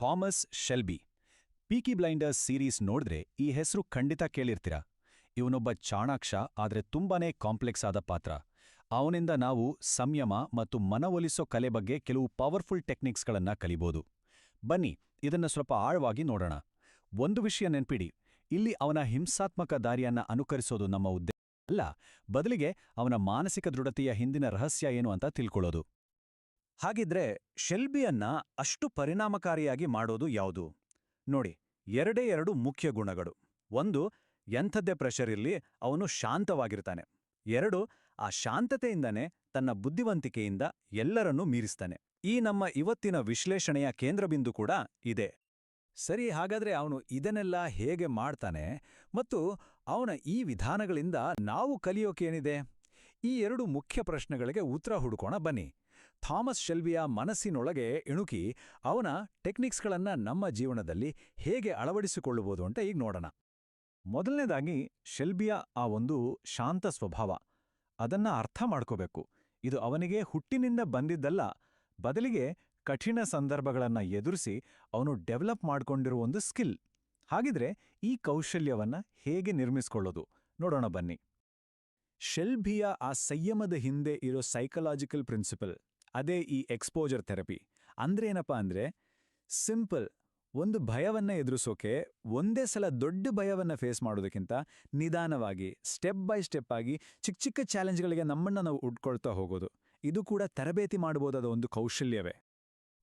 Thomas ಶೆಲ್ಬಿ. ಪೀಕಿ ಬ್ಲೈಂಡರ್ಸ್ series ನೋಡಿದ್ರೆ ಈ ಹೆಸರು ಖಂಡಿತ ಕೇಳಿರ್ತೀರ. ಇವನೊಬ್ಬ ಚಾಣಾಕ್ಷ, ಆದ್ರೆ ತುಂಬಾನೇ ಕಾಂಪ್ಲೆಕ್ಸ್ ಆದ ಪಾತ್ರ. ಅವನಿಂದ ನಾವು ಸಂಯಮ ಮತ್ತು ಮನವೊಲಿಸೋ ಕಲೆ ಬಗ್ಗೆ ಕೆಲವು ಪವರ್ಫುಲ್ ಟೆಕ್ನಿಕ್ಸ್ಗಳನ್ನು ಕಲಿಬೋದು. ಬನ್ನಿ, ಇದನ್ನ ಸ್ವಲ್ಪ ಆಳವಾಗಿ ನೋಡೋಣ. ಒಂದು ವಿಷಯ ನೆನ್ಪಿಡಿ. ಇಲ್ಲಿ ಅವನ ಹಿಂಸಾತ್ಮಕ ದಾರಿಯನ್ನ ಅನುಕರಿಸೋದು ನಮ್ಮ ಉದ್ದೇಶ ಅಲ್ಲ, ಬದಲಿಗೆ ಅವನ ಮಾನಸಿಕ ದೃಢತೆಯ ಹಿಂದಿನ ರಹಸ್ಯ ಏನು ಅಂತ ತಿಳ್ಕೊಳ್ಳೋದು. ಹಾಗಿದ್ರೆ ಶೆಲ್ಬಿಯನ್ನ ಅಷ್ಟು ಪರಿಣಾಮಕಾರಿಯಾಗಿ ಮಾಡೋದು ಯಾವುದು? ನೋಡಿ, ಎರಡೇ ಎರಡು ಮುಖ್ಯ ಗುಣಗಳು. ಒಂದು, ಎಂಥದ್ದೇ ಪ್ರೆಷರ್ ಇರ್ಲಿ, ಅವನು ಶಾಂತವಾಗಿರ್ತಾನೆ. ಎರಡು, ಆ ಶಾಂತತೆಯಿಂದನೇ ತನ್ನ ಬುದ್ಧಿವಂತಿಕೆಯಿಂದ ಎಲ್ಲರನ್ನೂ ಮೀರಿಸ್ತಾನೆ. ಈ ನಮ್ಮ ಇವತ್ತಿನ ವಿಶ್ಲೇಷಣೆಯ ಕೇಂದ್ರಬಿಂದು ಕೂಡ ಇದೆ. ಸರಿ, ಹಾಗಾದ್ರೆ ಅವನು ಇದನ್ನೆಲ್ಲ ಹೇಗೆ ಮಾಡ್ತಾನೆ? ಮತ್ತು ಅವನ ಈ ವಿಧಾನಗಳಿಂದ ನಾವು ಕಲಿಯೋಕೇನಿದೆ? ಈ ಎರಡು ಮುಖ್ಯ ಪ್ರಶ್ನೆಗಳಿಗೆ ಉತ್ತರ ಹುಡುಕೋಣ ಬನ್ನಿ. ಥಾಮಸ್ ಶೆಲ್ವಿಯ ಮನಸ್ಸಿನೊಳಗೆ ಇಣುಕಿ ಅವನ ಟೆಕ್ನಿಕ್ಸ್ಗಳನ್ನ ನಮ್ಮ ಜೀವನದಲ್ಲಿ ಹೇಗೆ ಅಳವಡಿಸಿಕೊಳ್ಳಬಹುದು ಅಂತ ಈಗ ನೋಡೋಣ. ಮೊದಲನೇದಾಗಿ ಶೆಲ್ಬಿಯ ಆ ಒಂದು ಶಾಂತ ಸ್ವಭಾವ. ಅದನ್ನ ಅರ್ಥ ಮಾಡ್ಕೋಬೇಕು. ಇದು ಅವನಿಗೆ ಹುಟ್ಟಿನಿಂದ ಬಂದಿದ್ದಲ್ಲ, ಬದಲಿಗೆ ಕಠಿಣ ಸಂದರ್ಭಗಳನ್ನು ಎದುರಿಸಿ ಅವನು ಡೆವಲಪ್ ಮಾಡಿಕೊಂಡಿರುವ ಒಂದು ಸ್ಕಿಲ್. ಹಾಗಿದ್ರೆ ಈ ಕೌಶಲ್ಯವನ್ನ ಹೇಗೆ ನಿರ್ಮಿಸ್ಕೊಳ್ಳೋದು? ನೋಡೋಣ ಬನ್ನಿ. ಶೆಲ್ಬಿಯ ಆ ಸಂಯಮದ ಹಿಂದೆ ಇರೋ ಸೈಕಲಾಜಿಕಲ್ ಪ್ರಿನ್ಸಿಪಲ್ ಅದೇ ಈ ಎಕ್ಸ್ಪೋಜರ್ ಥೆರಪಿ ಅಂದ್ರೇನಪ್ಪ ಅಂದ್ರೆ ಸಿಂಪಲ್ ಒಂದು ಭಯವನ್ನ ಎದುರಿಸೋಕೆ ಒಂದೇ ಸಲ ದೊಡ್ಡ ಭಯವನ್ನ ಫೇಸ್ ಮಾಡೋದಕ್ಕಿಂತ ನಿಧಾನವಾಗಿ ಸ್ಟೆಪ್ ಬೈ ಸ್ಟೆಪ್ ಆಗಿ ಚಿಕ್ಕ ಚಿಕ್ಕ ಚಾಲೆಂಜ್ಗಳಿಗೆ ನಮ್ಮನ್ನ ನಾವು ಉಟ್ಕೊಳ್ತಾ ಹೋಗೋದು. ಇದು ಕೂಡ ತರಬೇತಿ ಮಾಡಬಹುದಾದ ಒಂದು ಕೌಶಲ್ಯವೇ.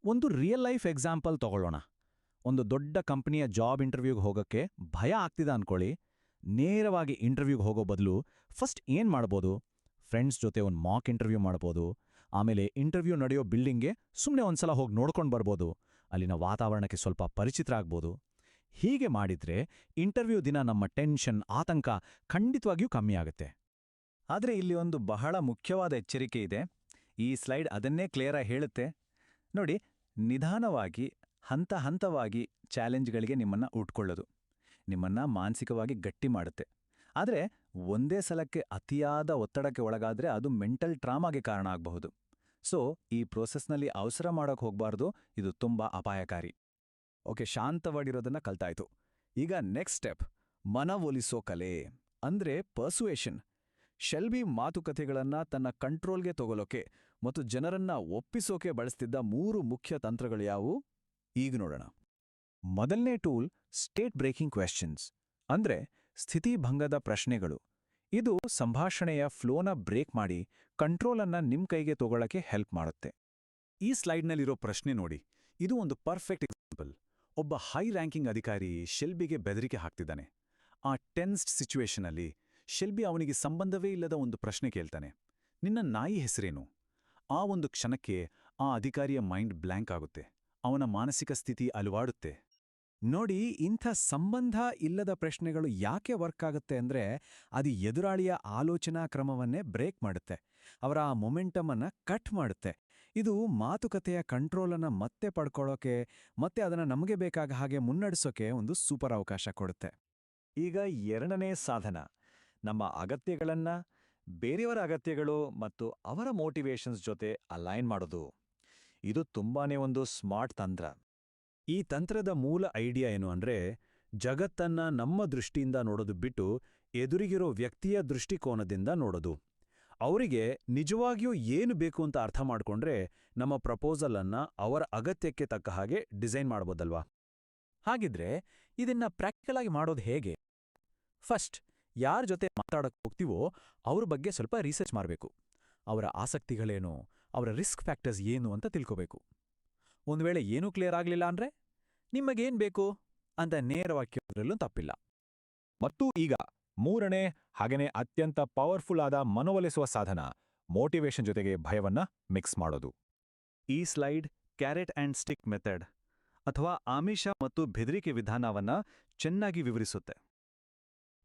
ಒಂದು ರಿಯಲ್ ಲೈಫ್ ಎಕ್ಸಾಂಪಲ್ ತಗೊಳ್ಳೋಣ. ಒಂದು ದೊಡ್ಡ ಕಂಪನಿಯ ಜಾಬ್ ಇಂಟರ್ವ್ಯೂಗೆ ಹೋಗೋಕ್ಕೆ ಭಯ ಆಗ್ತಿದೆ ಅಂದ್ಕೊಳ್ಳಿ ನೇರವಾಗಿ ಇಂಟರ್ವ್ಯೂಗೆ ಹೋಗೋ ಬದಲು ಫಸ್ಟ್ ಏನು ಮಾಡ್ಬೋದು? ಫ್ರೆಂಡ್ಸ್ ಜೊತೆ ಒಂದು ಮಾಕ್ ಇಂಟರ್ವ್ಯೂ ಮಾಡ್ಬೋದು. ಆಮೇಲೆ ಇಂಟರ್ವ್ಯೂ ನಡೆಯೋ ಬಿಲ್ಡಿಂಗ್ಗೆ ಸುಮ್ಮನೆ ಒಂದ್ಸಲ ಹೋಗಿ ನೋಡ್ಕೊಂಡು ಬರ್ಬೋದು. ಅಲ್ಲಿನ ವಾತಾವರಣಕ್ಕೆ ಸ್ವಲ್ಪ ಪರಿಚಿತ ಆಗ್ಬೋದು. ಹೀಗೆ ಮಾಡಿದ್ರೆ ಇಂಟರ್ವ್ಯೂ ದಿನ ನಮ್ಮ ಟೆನ್ಷನ್, ಆತಂಕ ಖಂಡಿತವಾಗಿಯೂ ಕಮ್ಮಿ ಆಗುತ್ತೆ. ಆದರೆ ಇಲ್ಲಿ ಒಂದು ಬಹಳ ಮುಖ್ಯವಾದ ಎಚ್ಚರಿಕೆ ಇದೆ. ಈ ಸ್ಲೈಡ್ ಅದನ್ನೇ ಕ್ಲಿಯರಾಗಿ ಹೇಳುತ್ತೆ. ನೋಡಿ, ನಿಧಾನವಾಗಿ, ಹಂತ ಹಂತವಾಗಿ ಚಾಲೆಂಜ್ಗಳಿಗೆ ನಿಮ್ಮನ್ನ ಉಟ್ಕೊಳ್ಳೋದು. ನಿಮ್ಮನ್ನ ಮಾನಸಿಕವಾಗಿ ಗಟ್ಟಿ ಮಾಡುತ್ತೆ. ಆದರೆ ಒಂದೇ ಸಲಕ್ಕೆ ಅತಿಯಾದ ಒತ್ತಡಕ್ಕೆ ಒಳಗಾದ್ರೆ ಅದು ಮೆಂಟಲ್ ಟ್ರಾಮಾಗೆ ಕಾರಣ ಆಗಬಹುದು. ಸೊ, ಈ ಪ್ರೋಸೆಸ್ನಲ್ಲಿ ಅವಸರ ಮಾಡೋಕೆ ಹೋಗಬಾರ್ದು, ಇದು ತುಂಬಾ ಅಪಾಯಕಾರಿ. ಓಕೆ ಶಾಂತವಾಗಿರೋದನ್ನ ಕಲ್ತಾಯ್ತು ಈಗ ನೆಕ್ಸ್ಟ್ ಸ್ಟೆಪ್ ಮನವೊಲಿಸೋ ಕಲೆ. ಅಂದ್ರೆ ಪರ್ಸುವೇಷನ್ ಶೆಲ್ಬಿ ಮಾತುಕತೆಗಳನ್ನ ತನ್ನ ಕಂಟ್ರೋಲ್ಗೆ ತಗೊಳ್ಳೋಕೆ ಮತ್ತು ಜನರನ್ನ ಒಪ್ಪಿಸೋಕೆ ಬಳಸ್ತಿದ್ದ ಮೂರು ಮುಖ್ಯ ತಂತ್ರಗಳು ಯಾವುವು? ಈಗ ನೋಡೋಣ. ಮೊದಲನೇ ಟೂಲ್, ಸ್ಟೇಟ್ ಬ್ರೇಕಿಂಗ್ ಕ್ವೆಶ್ಚನ್ಸ್. ಅಂದ್ರೆ ಸ್ಥಿತಿಭಂಗದ ಪ್ರಶ್ನೆಗಳು. ಇದು ಸಂಭಾಷಣೆಯ ಫ್ಲೋನ ಬ್ರೇಕ್ ಮಾಡಿ ಕಂಟ್ರೋಲನ್ನ ನಿಮ್ ಕೈಗೆ ತಗೊಳ್ಳಕ್ಕೆ ಹೆಲ್ಪ್ ಮಾಡುತ್ತೆ. ಈ ಸ್ಲೈಡ್ನಲ್ಲಿರೋ ಪ್ರಶ್ನೆ ನೋಡಿ. ಇದು ಒಂದು ಪರ್ಫೆಕ್ಟ್ ಎಕ್ಸಾಂಪಲ್. ಒಬ್ಬ ಹೈ ರ್ಯಾಂಕಿಂಗ್ ಅಧಿಕಾರಿ ಶೆಲ್ಬಿಗೆ ಬೆದರಿಕೆ ಹಾಕ್ತಿದ್ದಾನೆ. ಆ ಟೆನ್ಸ್ಡ್ ಸಿಚುವೇಷನಲ್ಲಿ ಶೆಲ್ಬಿ ಅವನಿಗೆ ಸಂಬಂಧವೇ ಇಲ್ಲದ ಒಂದು ಪ್ರಶ್ನೆ ಕೇಳ್ತಾನೆ. ನಿನ್ನ ನಾಯಿ ಹೆಸರೇನು? ಆ ಒಂದು ಕ್ಷಣಕ್ಕೆ ಆ ಅಧಿಕಾರಿಯ ಮೈಂಡ್ ಬ್ಲ್ಯಾಂಕ್ ಆಗುತ್ತೆ. ಅವನ ಮಾನಸಿಕ ಸ್ಥಿತಿ ಅಲುವಾಡುತ್ತೆ. ನೋಡಿ, ಇಂಥ ಸಂಬಂಧ ಇಲ್ಲದ ಪ್ರಶ್ನೆಗಳು ಯಾಕೆ ವರ್ಕ್ ಆಗುತ್ತೆ ಅಂದ್ರೆ, ಅದು ಎದುರಾಳಿಯ ಆಲೋಚನಾ ಕ್ರಮವನ್ನೇ ಬ್ರೇಕ್ ಮಾಡುತ್ತೆ. ಅವರ ಆ ಮೊಮೆಂಟಮನ್ನು ಕಟ್ ಮಾಡುತ್ತೆ. ಇದು ಮಾತುಕತೆಯ ಕಂಟ್ರೋಲನ್ನು ಮತ್ತೆ ಪಡ್ಕೊಳ್ಳೋಕೆ, ಮತ್ತೆ ಅದನ್ನ ನಮಗೆ ಬೇಕಾಗ ಹಾಗೆ ಮುನ್ನಡೆಸೋಕೆ ಒಂದು ಸೂಪರ್ ಅವಕಾಶ ಕೊಡುತ್ತೆ. ಈಗ ಎರಡನೇ ಸಾಧನ, ನಮ್ಮ ಅಗತ್ಯಗಳನ್ನ, ಬೇರೆಯವರ ಅಗತ್ಯಗಳು ಮತ್ತು ಅವರ ಮೋಟಿವೇಶನ್ಸ್ ಜೊತೆ ಅಲೈನ್ ಮಾಡೋದು. ಇದು ತುಂಬಾನೇ ಒಂದು ಸ್ಮಾರ್ಟ್ ತಂತ್ರ. ಈ ತಂತ್ರದ ಮೂಲ ಐಡಿಯಾ ಏನು ಅಂದ್ರೆ, ಜಗತ್ತನ್ನ ನಮ್ಮ ದೃಷ್ಟಿಯಿಂದ ನೋಡೋದು ಬಿಟ್ಟು ಎದುರಿಗಿರೋ ವ್ಯಕ್ತಿಯ ದೃಷ್ಟಿಕೋನದಿಂದ ನೋಡೋದು. ಅವರಿಗೆ ನಿಜವಾಗಿಯೂ ಏನು ಬೇಕು ಅಂತ ಅರ್ಥ ಮಾಡ್ಕೊಂಡ್ರೆ ನಮ್ಮ ಪ್ರಪೋಸಲನ್ನು ಅವರ ಅಗತ್ಯಕ್ಕೆ ತಕ್ಕ ಹಾಗೆ ಡಿಸೈನ್ ಮಾಡ್ಬೋದಲ್ವಾ? ಹಾಗಿದ್ರೆ ಇದನ್ನ ಪ್ರಾಕ್ಟಿಕಲ್ ಆಗಿ ಮಾಡೋದು ಹೇಗೆ? ಫಸ್ಟ್, ಯಾರ ಜೊತೆ ಮಾತಾಡೋಕೆ ಹೋಗ್ತೀವೋ ಅವ್ರ ಬಗ್ಗೆ ಸ್ವಲ್ಪ ರಿಸರ್ಚ್ ಮಾಡಬೇಕು. ಅವರ ಆಸಕ್ತಿಗಳೇನು, ಅವರ ರಿಸ್ಕ್ ಫ್ಯಾಕ್ಟರ್ಸ್ ಏನು ಅಂತ ತಿಳ್ಕೋಬೇಕು. ಒಂದು ವೇಳೆ ಏನೂ ಕ್ಲಿಯರ್ ಆಗಲಿಲ್ಲ ಅಂದ್ರೆ ನಿಮಗೇನ್ ಬೇಕು? ಅಂತ ನೇರವಾಗಿ ಕೇಳೋದ್ರಲ್ಲೂ ತಪ್ಪಿಲ್ಲ. ಮತ್ತು ಈಗ ಮೂರನೇ ಹಾಗೆಯೇ ಅತ್ಯಂತ ಪವರ್ಫುಲ್ ಆದ ಮನವೊಲಿಸುವ ಸಾಧನ ಮೋಟಿವೇಶನ್ ಜೊತೆಗೆ ಭಯವನ್ನ ಮಿಕ್ಸ್ ಮಾಡೋದು. ಈ slide carrot and stick method ಅಥವಾ ಆಮಿಷ ಮತ್ತು ಬೆದರಿಕೆ ವಿಧಾನವನ್ನ ಚೆನ್ನಾಗಿ ವಿವರಿಸುತ್ತೆ.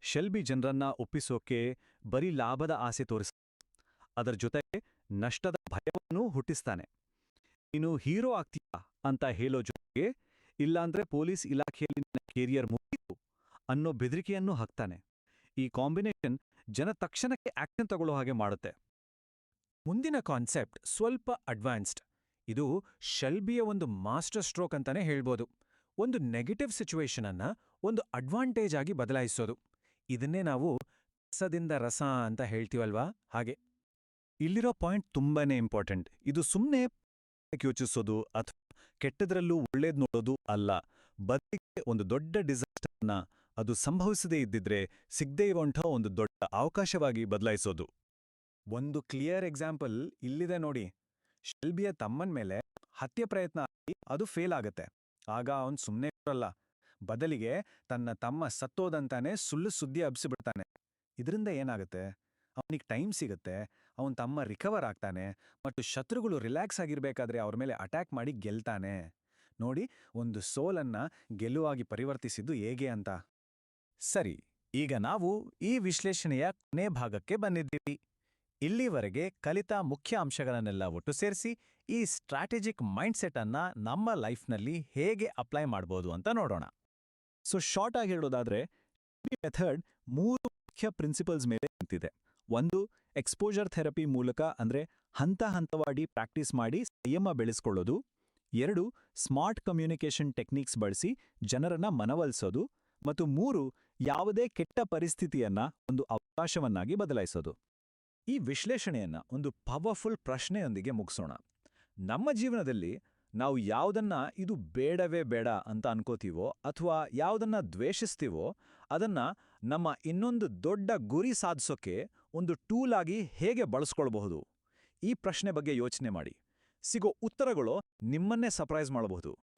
ಶೆಲ್ಬಿ ಜನರನ್ನ ಒಪ್ಪಿಸೋಕೆ ಬರೀ ಲಾಭದ ಆಸೆ ತೋರಿಸ, ಅದರ ಜೊತೆಗೆ ನಷ್ಟದ ಭಯವನ್ನೂ ಹುಟ್ಟಿಸ್ತಾನೆ. ನೀನು ಹೀರೋ ಆಗ್ತೀಯಾ ಅಂತ ಹೇಳೋ ಜೊತೆಗೆ, ಇಲ್ಲಾಂದ್ರೆ ಪೊಲೀಸ್ ಇಲಾಖೆಯಲ್ಲಿ ನಿನ್ನ ಕೆರಿಯರ್ ಮುಗಿತು ಅನ್ನೋ ಬೆದರಿಕೆಯನ್ನು ಹಾಕ್ತಾನೆ. ಈ ಕಾಂಬಿನೇಷನ್ ಜನ ತಕ್ಷಣಕ್ಕೆ ಆಕ್ಷನ್ ತಗೊಳ್ಳೋ ಹಾಗೆ ಮಾಡುತ್ತೆ. ಮುಂದಿನ ಕಾನ್ಸೆಪ್ಟ್ ಸ್ವಲ್ಪ ಅಡ್ವಾನ್ಸ್ಡ್. ಇದು ಶೆಲ್ಬಿಯ ಒಂದು ಮಾಸ್ಟರ್ ಸ್ಟ್ರೋಕ್ ಅಂತಾನೆ ಹೇಳ್ಬೋದು. ಒಂದು ನೆಗೆಟಿವ್ ಸಿಚುವೇಶನ್ ಅನ್ನ ಒಂದು ಅಡ್ವಾಂಟೇಜ್ ಆಗಿ ಬದಲಾಯಿಸೋದು. ಇದನ್ನೇ ನಾವು ರಸದಿಂದ ರಸ ಅಂತ ಹೇಳ್ತೀವಲ್ವಾ? ಹಾಗೆ. ಇಲ್ಲಿರೋ ಪಾಯಿಂಟ್ ತುಂಬಾನೇ ಇಂಪಾರ್ಟೆಂಟ್. ಇದು ಸುಮ್ಮನೆ ಯೋಚಿಸೋದು? ಅಥವಾ ಕೆಟ್ಟದ್ರಲ್ಲೂ ಒಳ್ಳೇದ್ ನೋಡೋದು ಅಲ್ಲ. ಬದಲಿಗೆ ಒಂದು ದೊಡ್ಡ ಡಿಸಾಸ್ಟರ್ನ ಅದು ಸಂಭವಿಸದೇ ಇದ್ದಿದ್ರೆ ಸಿಗದೇ ಇರುವಂಥ ಒಂದು ದೊಡ್ಡ ಅವಕಾಶವಾಗಿ ಬದಲಾಯಿಸೋದು. ಒಂದು ಕ್ಲಿಯರ್ ಎಕ್ಸಾಂಪಲ್ ಇಲ್ಲಿದೆ ನೋಡಿ. ಶೆಲ್ಬಿಯ ತಮ್ಮನ ಮೇಲೆ ಹತ್ಯೆ ಪ್ರಯತ್ನ ಅದು ಫೇಲ್ ಆಗತ್ತೆ. ಆಗ ಅವನ್ ಸುಮ್ಮನೆ ಇರಲ್ಲ. ಬದಲಿಗೆ ತನ್ನ ತಮ್ಮ ಸತ್ತೋದಂತಾನೆ ಸುಳ್ಳು ಸುದ್ದಿ ಹಬ್ಸಿಬಿಡ್ತಾನೆ ಇದರಿಂದ ಏನಾಗುತ್ತೆ? ಅವನಿಗೆ ಟೈಮ್ ಸಿಗುತ್ತೆ, ಅವನ್ ತಮ್ಮ ರಿಕವರ್ ಆಗ್ತಾನೆ, ಮತ್ತು ಶತ್ರುಗಳು ರಿಲ್ಯಾಕ್ಸ್ ಆಗಿರಬೇಕಾದ್ರೆ ಅವ್ರ ಮೇಲೆ ಅಟ್ಯಾಕ್ ಮಾಡಿ ಗೆಲ್ತಾನೆ. ನೋಡಿ, ಒಂದು ಸೋಲನ್ನ ಗೆಲುವಾಗಿ ಪರಿವರ್ತಿಸಿದ್ದು ಹೇಗೆ ಅಂತ. ಸರಿ, ಈಗ ನಾವು ಈ ವಿಶ್ಲೇಷಣೆಯ ಕೊನೆ ಭಾಗಕ್ಕೆ ಬಂದಿದ್ದೀವಿ. ಇಲ್ಲಿವರೆಗೆ ಕಲಿತ ಮುಖ್ಯ ಅಂಶಗಳನ್ನೆಲ್ಲ ಒಟ್ಟು ಸೇರಿಸಿ, ಈ ಸ್ಟ್ರಾಟಜಿಕ್ ಮೈಂಡ್ಸೆಟ್ ಅನ್ನ ನಮ್ಮ ಲೈಫ್ನಲ್ಲಿ ಹೇಗೆ ಅಪ್ಲೈ ಮಾಡ್ಬೋದು ಅಂತ ನೋಡೋಣ. ಸೊ ಶಾರ್ಟ್ ಆಗಿ ಹೇಳೋದಾದ್ರೆ ಮೆಥಡ್ ಮೂರು ಮುಖ್ಯ ಪ್ರಿನ್ಸಿಪಲ್ಸ್ ಮೇಲೆ ನಿಂತಿದೆ. ಒಂದು ಎಕ್ಸ್ಪೋಜರ್ ಥೆರಪಿ ಮೂಲಕ ಅಂದ್ರೆ ಹಂತ ಹಂತವಾಗಿ ಪ್ರಾಕ್ಟೀಸ್ ಮಾಡಿ ಸಂಯಮ ಬೆಳೆಸ್ಕೊಳ್ಳೋದು. ಎರಡು ಸ್ಮಾರ್ಟ್ ಕಮ್ಯುನಿಕೇಷನ್ ಟೆಕ್ನಿಕ್ಸ್ ಬಳಸಿ ಜನರನ್ನ ಮನವೊಲಿಸೋದು. ಮತ್ತು ಮೂರು, ಯಾವುದೇ ಕೆಟ್ಟ ಪರಿಸ್ಥಿತಿಯನ್ನ ಒಂದು ಅವಕಾಶವನ್ನಾಗಿ ಬದಲಾಯಿಸೋದು. ಈ ವಿಶ್ಲೇಷಣೆಯನ್ನ ಒಂದು ಪವರ್ಫುಲ್ ಪ್ರಶ್ನೆಯೊಂದಿಗೆ ಮುಗಿಸೋಣ. ನಮ್ಮ ಜೀವನದಲ್ಲಿ ನಾವು ಯಾವುದನ್ನ ಇದು ಬೇಡವೇ ಬೇಡ ಅಂತ ಅನ್ಕೋತೀವೋ ಅಥವಾ ಯಾವುದನ್ನ ದ್ವೇಷಿಸ್ತೀವೋ ಅದನ್ನ ನಮ್ಮ ಇನ್ನೊಂದು ದೊಡ್ಡ ಗುರಿ ಸಾಧಿಸೋಕೆ ಒಂದು ಟೂಲ್ ಆಗಿ ಹೇಗೆ ಬಳಸ್ಕೊಳ್ಬಹುದು? ಈ ಪ್ರಶ್ನೆ ಬಗ್ಗೆ ಯೋಚನೆ ಮಾಡಿ. ಸಿಗೋ ಉತ್ತರಗಳು ನಿಮ್ಮನ್ನೇ ಸರ್ಪ್ರೈಸ್ ಮಾಡಬಹುದು.